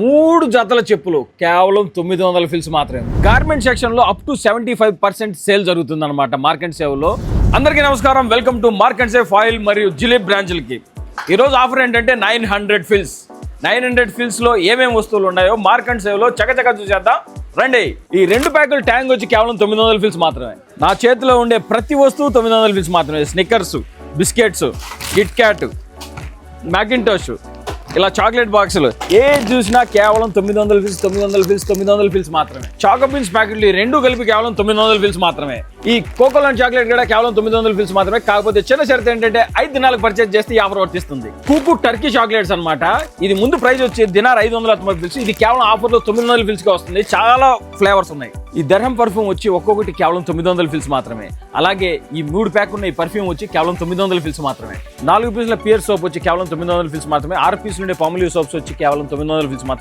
మూడు జతల చెప్పులు కేవలం తొమ్మిది వందల ఫిల్స్ మాత్రమే. గార్మెంట్ సెక్షన్లో up to seventy five percent sale జరుగుతుంది అనమాట మార్కెట్ సేవలో అందరికీ నమస్కారం. Welcome to market save Fahaheel మరియు జిలేబ్ బ్రాంచ్లకి. ఈరోజు ఆఫర్ ఏంటంటే nine hundred fils nine hundred ఫిల్స్లో ఏమేమి వస్తువులు ఉన్నాయో మార్కెట్ సేవలో చకచక చూసేద్దాం. రండి. ఈ రెండు ప్యాకులు ట్యాంక్ వచ్చి కేవలం తొమ్మిది వందల ఫిల్స్ మాత్రమే. నా చేతిలో ఉండే ప్రతి వస్తువు తొమ్మిది వందల ఫిల్స్ మాత్రమే. Snickers biscuits Kit Kat Mackintosh ఇలా చాక్లెట్ బాక్సులు ఏ చూసినా కేవలం తొమ్మిది వందల ఫిల్స్ తొమ్మిది వందల ఫిల్స్ తొమ్మిది వందల ఫిల్స్ మాత్రమే. చాకో బీన్స్ ప్యాకెట్లు రెండు కలిపి కేవలం తొమ్మిది వందల ఫిల్స్ మాత్రమే. ఈ కోకోలన్ చాక్లెట్ కూడా కేవలం తొమ్మిది వందల ఫిల్స్ మాత్రమే. కాకపోతే చిన్న షరత్ ఏంటంటే ఐదు దినాలకు పర్చేజ్ చేస్తే ఈ ఆఫర్ వర్తిస్తుంది. కూకు టర్కీ చాక్లెట్స్ అన్నమాట. ఇది ముందు ప్రైస్ వచ్చి దినార్ ఐదు వందల తొంభై ఫిల్స్. ఇది కేవలం ఆఫర్లో తొమ్మిది వందల ఫిల్స్గా వస్తుంది. చాలా ఫ్లేవర్స్ ఉన్నాయి. ఈ దర్హం పర్ఫ్యూమ్ వచ్చి ఒక్కొక్కటి కేవలం తొమ్మిది వందల ఫిల్స్ మాత్రమే. అలాగే ఈ మూడు ప్యాక్ ఉన్న ఈ పర్ఫ్యూమ్ వచ్చి కేవలం తొమ్మిది వందల ఫిల్స్ మాత్రమే. నాలుగు పీసుల పియర్ సోప్ వచ్చి కేవలం తొమ్మిది వందల ఫిల్స్ మాత్రమే. ఆరు పీసులు ఉండే పాములీ సోప్స్ వచ్చి కేవలం తొమ్మిది వందల ఫిల్స్ మాత్రమే.